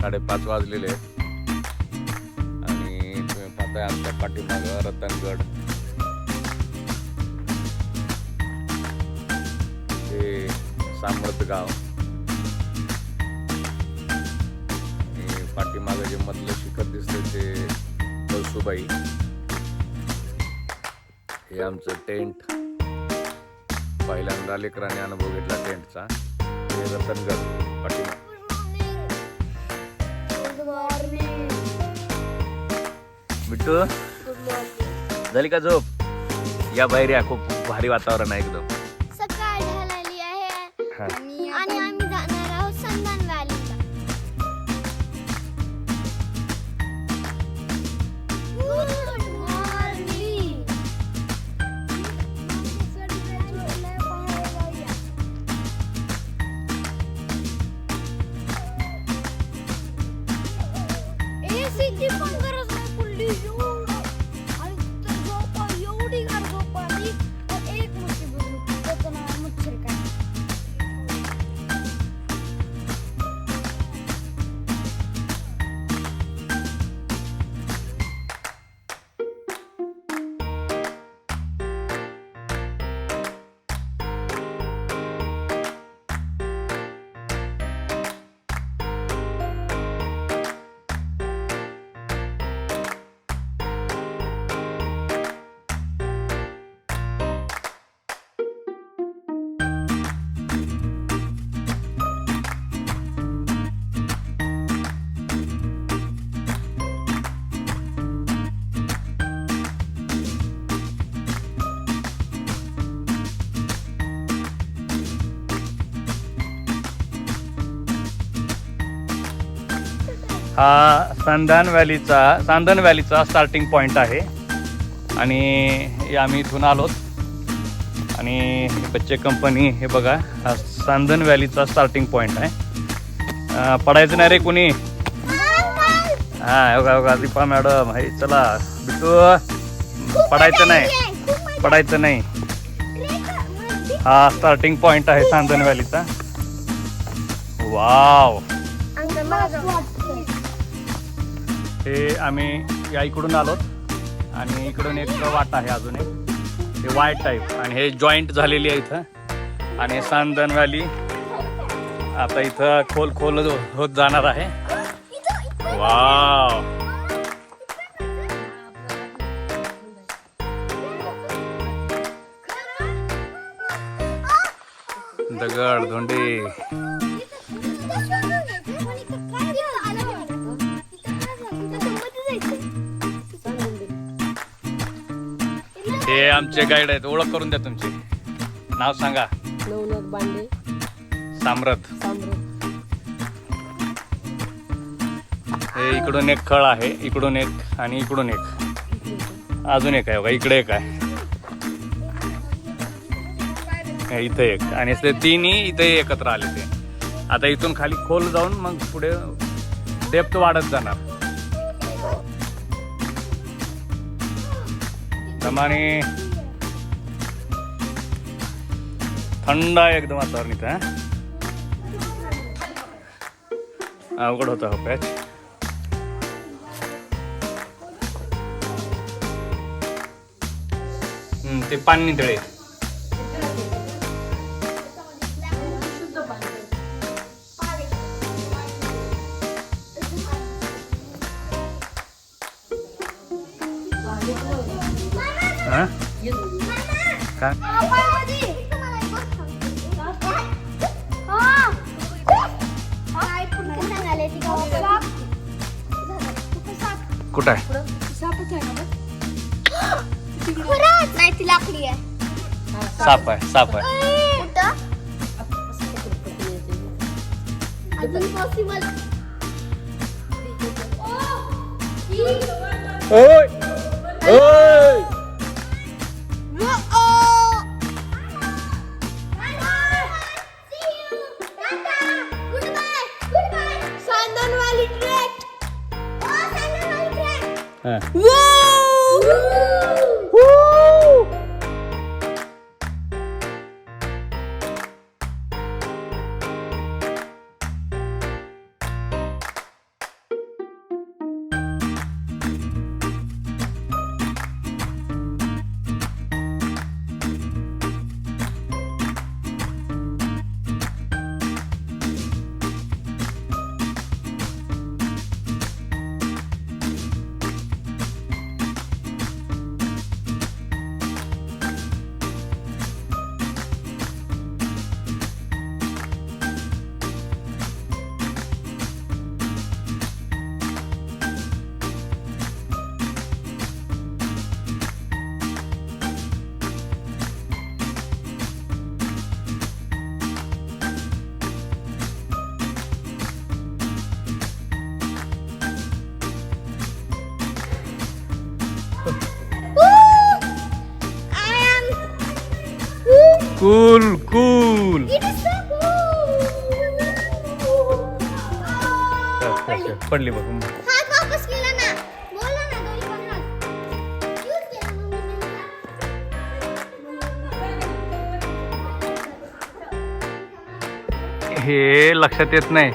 साडेपाच वाजलेले आहेत. आणि तुम्ही पाहताय आमच्या पाठीमागं रतनगड. हे सामर्थ गाव. आणि पाठीमागं जे मधलं शिखर दिसतंय ते कळसुबाई. हे आमचं टेंट. पहिल्यांदा लेकराने अनुभव घेतला टेंटचा. हे रतनगड पाठीमाग बिट्टू मॉर्निंग झाली का झोप? या बाहेर या खूप भारी वातावरण आहे एकदम. सकाळ ढालली आहे. हा सांदन व्हॅलीचा सांदन व्हॅलीचा स्टार्टिंग पॉईंट आहे. आणि हे आम्ही इथून आलोत. आणि बच्चे कंपनी हे बघा हा सांदन व्हॅलीचा स्टार्टिंग पॉईंट आहे. पडायचं नाही रे कुणी. हा बघा बघा दीपा मॅडम हे चला. बिट्टू पडायचं नाही. पडायचं नाही. हा स्टार्टिंग पॉईंट आहे सांदन व्हॅलीचा वाव. हे आम्ही या इकडून आलो आणि इकडून एक वाट आहे अजून एक. हे वाईट टाईप आणि हे जॉईंट झालेली आहे इथं. आणि सांदन व्हॅली आता इथं खोल खोल हो- होत जाणार आहे. वाव दगड धोंडे. हे आमचे गाईड आहेत. ओळख करून द्या तुमची. नाव सांगा. नवनाथ बांडे. साम्रत. तांबरं हे इकडून एक खळ आहे इकडून एक आणि इकडून एक. अजून एक आहे बघा इकडे एक आहे. हे इथे एक. आणि ते तिन्ही इथे एकत्र आले ते. आता इथून खाली खोल जाऊन मग पुढे डेप्थ वाढत जाणार. प्रमाणे थंड आहे एकदम वातावरण इथं हा? अवघड होता हो पॅच हम्म, ते पाणी तळे कुठं आहे? नाही ती लाकडी आहे. साप आहे साप आहे. कुठं? अजून पॉसिबल ओय ओय! यूज केला मम्मीने हे लक्षात येत नाही.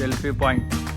selfie point.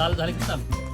लाल झाले की चालू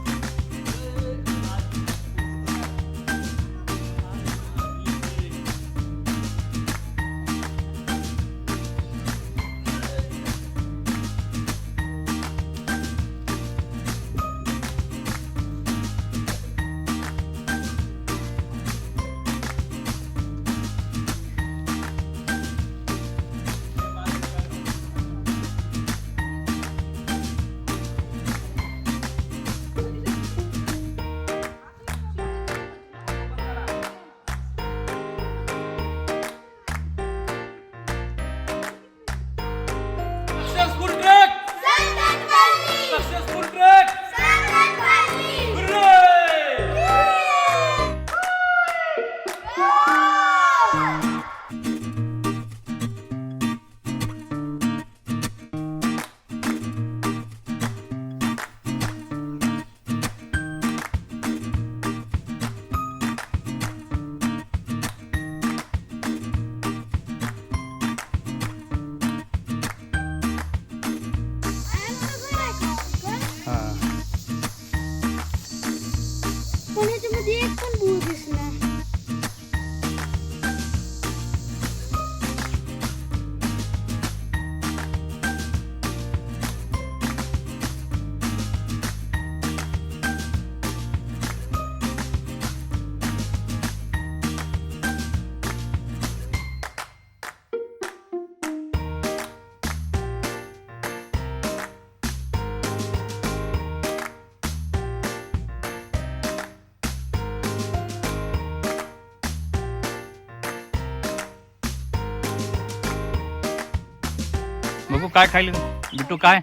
बघू काय खाईल बिट्टू काय?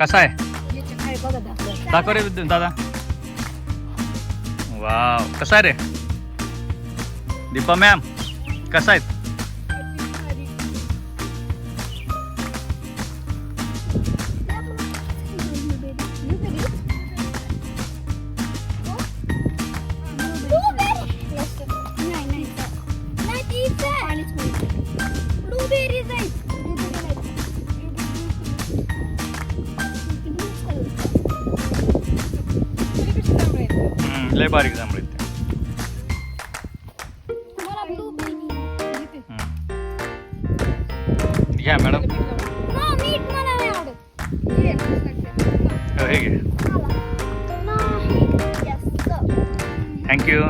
कसा आहे? दाखव रे दादा. वाव कसा आहे रे? दीपा मॅम कसा आहेत घ्या मॅडम. हो, हे घे. थँक्यू